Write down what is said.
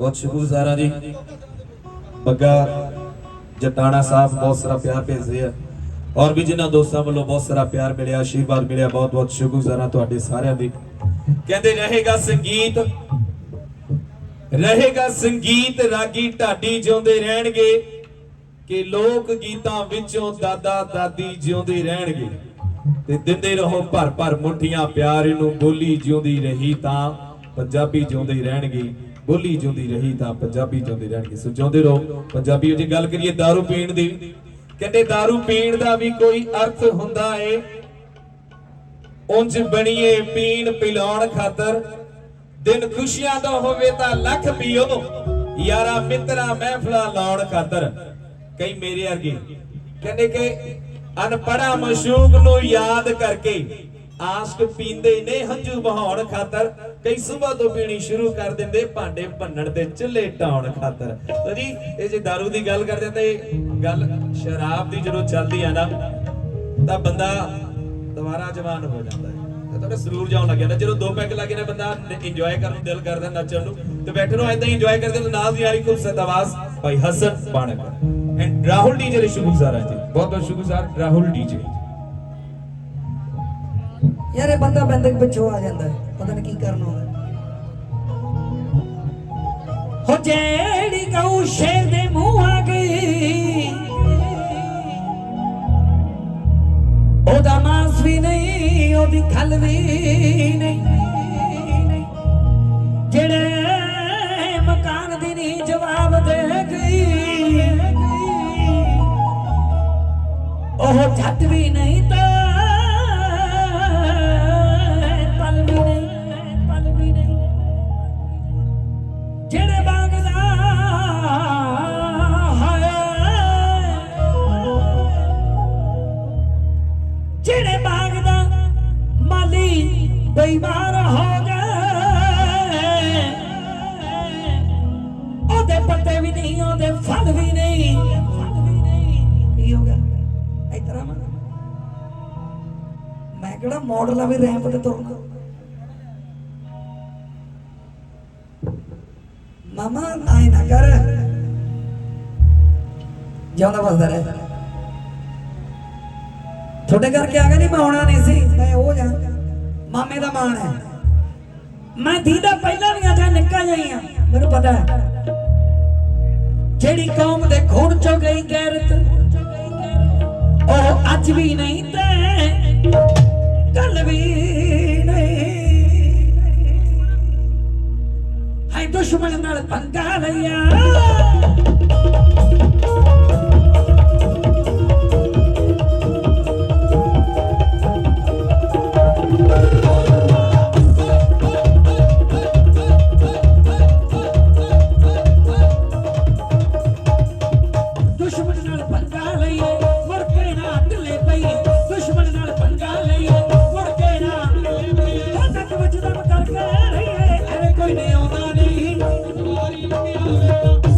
ਬਹੁਤ ਸ਼ੁਕਰਗੁਜ਼ਾਰ ਹਾਂ ਜੀ। ਬੱਗਾ ਜਟਾਣਾ ਸਾਹਿਬ ਬਹੁਤ ਸਾਰਾ ਪਿਆਰ ਭੇਜਦੇ ਆ। ਔਰ ਵੀ ਜਿਨ੍ਹਾਂ ਦੋਸਤਾਂ ਵੱਲੋਂ ਬਹੁਤ ਸਾਰਾ ਪਿਆਰ ਮਿਲਿਆ, ਆਸ਼ੀਰਵਾਦ ਮਿਲਿਆ, ਬਹੁਤ ਬਹੁਤ ਸ਼ੁਕਰਗੁਜ਼ਾਰ ਤੁਹਾਡੇ ਸਾਰਿਆਂ ਦੀ। ਕਹਿੰਦੇ, ਰਹੇਗਾ ਸੰਗੀਤ ਰਹੇਗਾ ਸੰਗੀਤ, ਰਾਗੀ ਢਾਡੀ ਜਿਉਂਦੇ ਰਹਿਣਗੇ ਕਿ ਲੋਕ ਗੀਤਾਂ ਵਿੱਚੋਂ ਦਾਦਾ ਦਾਦੀ ਜਿਉਂਦੇ ਰਹਿਣਗੇ ਤੇ ਦਿੰਦੇ ਰਹੋ ਭਰ ਭਰ ਮੁੱਠੀਆਂ, ਪਿਆਰ ਨੂੰ ਬੋਲੀ ਜਿਉਂਦੀ ਰਹੀ ਤਾਂ ਪੰਜਾਬੀ ਜਿਉਂਦੇ ਰਹਿਣਗੇ। ਬੋਲੀ ਜਿਉਂਦੀ ਰਹੀ ਤਾਂ ਪੰਜਾਬੀ ਜਿਉਂਦੇ ਰਹਿਣਗੇ ਸੋ ਜਿਉਂਦੇ ਰਹੋ ਪੰਜਾਬੀਓ ਜੇ ਗੱਲ ਕਰੀਏ दारू ਪੀਣ ਦੀ ਕਹਿੰਦੇ दारू ਪੀਣ ਦਾ ਵੀ ਕੋਈ ਅਰਥ ਹੁੰਦਾ ਏ ਉਂਝ ਬਣੀਏ ਪੀਣ ਪਿਲਾਉਣ ਖਾਤਰ ਦਿਨ ਖੁਸ਼ੀਆਂ ਦਾ ਹੋਵੇ ਤਾਂ ਲੱਖ ਪੀਓ ਯਾਰਾ ਮਿੱਤਰਾ ਮਹਿਫਲਾਂ ਲਾਉਣ ਖਾਤਰ ਕਈ ਮੇਰੇ ਵਰਗੇ ਕਹਿੰਦੇ ਕਿ ਅਨਪੜਾ ਮਸ਼ੂਕ ਨੂੰ ਯਾਦ ਕਰਕੇ ਆਸ਼ਕ ਪੀਂਦੇ ਨੇ ਹੰਝੂ ਬਹਾਉਣ ਖਾਤਰ। ਕਈ ਸਵੇਰ ਤੋਂ ਪੀਣੀ ਸ਼ੁਰੂ ਕਰ ਦਿੰਦੇ ਭਾਂਡੇ ਭੰਨਣ ਤੇ ਚੁੱਲ੍ਹੇ ਢਾਉਣ ਖਾਤਰ। ਤੋ ਜੀ, ਇਹ ਜੇ दारू ਦੀ ਗੱਲ ਕਰਦੇ ਤਾਂ ਇਹ ਗੱਲ ਸ਼ਰਾਬ ਦੀ ਜਦੋਂ ਚੱਲਦੀ ਆ ਨਾ, ਤਾਂ ਬੰਦਾ ਦੁਬਾਰਾ ਜਵਾਨ ਹੋ ਜਾਂਦਾ ਹੈ। ਤੁਹਾਡਾ ਸਰੂਰ ਜਾਉਣ ਲੱਗ ਜਾਂਦਾ ਜਦੋਂ ਦੋ ਪੈਗ ਲੱਗੇ ਨਾ ਬੰਦਾ ਇੰਜੋਏ ਕਰਨ ਨੂੰ ਦਿਲ ਕਰਦਾ ਨੱਚਣ ਨੂੰ, ਤੇ ਬੈਠੇ ਨੂੰ ਐਦਾਂ ਇੰਜੋਏ ਕਰਦੇ ਤੇ ਨਾਲ ਦੀ ਆਲੀ ਖੂਬਸਤ ਆਵਾਜ਼ ਭਾਈ ਹਸਨ ਬਾਣਕ ਐਂਡ ਰਾਹੁਲ ਡੀਜੇ ਦੇ ਸ਼ੁਕਰਗੁਜ਼ਾਰ ਹਾਂ ਜੀ। ਬਹੁਤ ਬਹੁਤ ਸ਼ੁਕਰਗੁਜ਼ਾਰ ਰਾਹੁਲ ਡੀਜੇ ਯਾਰ ਇਹ ਬੰਦਾ ਬੰਦਕ ਪਿੱਛੋਂ ਆ ਜਾਂਦਾ ਪਤਾ ਨਹੀਂ ਕੀ ਕਰਨਾ ਹੁੰਦਾ ਹੋ। ਜਿਹੜੀ ਗਊ ਸ਼ੇਰ ਦੇ ਮੂੰਹ ਆ ਗਈ। ਉਹਦਾ ਮਾਸ ਵੀ ਨਹੀਂ, ਉਹਦੀ ਖਲ ਵੀ ਨਹੀਂ। ਜਿਹੜੇ ਮਕਾਨ ਦੀ ਨਹੀਂ ਜਵਾਬ ਦੇ ਗਈ ਉਹ ਛੱਤ ਵੀ ਨਹੀਂ ਕਿਹੜਾ ਮਾਡਲ ਆ ਵੀ ਰੈਂਪ ਤੇ ਤੁਰਨਾ ਮਾਮਾ, ਆਏ ਨਾ ਕਰ। ਜਿਉਂਦਾ ਵਸਦਾ ਰਹਿ। ਤੁਹਾਡੇ ਕਰਕੇ ਆ ਗਿਆ ਨਹੀਂ ਮੈਂ ਆਉਣਾ ਨਹੀਂ ਸੀ, ਮੈਂ ਉਹ ਜਾ ਮਾਮੇ ਦਾ ਮਾਣ ਹੈ। ਮੈਂ ਦੀਦਾ ਪਹਿਲਾਂ ਵੀ ਆ ਜਾਂ ਨਿੱਕਾ ਜਾਈ ਆ। ਮੈਨੂੰ ਪਤਾ ਹੈ। ਜਿਹੜੀ ਕੌਮ ਦੇ ਖੂਨ ਚੋਂ ਗਈ ਗੈਰਤ, ਉਹ ਅੱਜ ਵੀ ਨਹੀਂ ਤੇ dalle mine. Hai dosh manal pangalaya. Dushman naal pangalaya. Oh.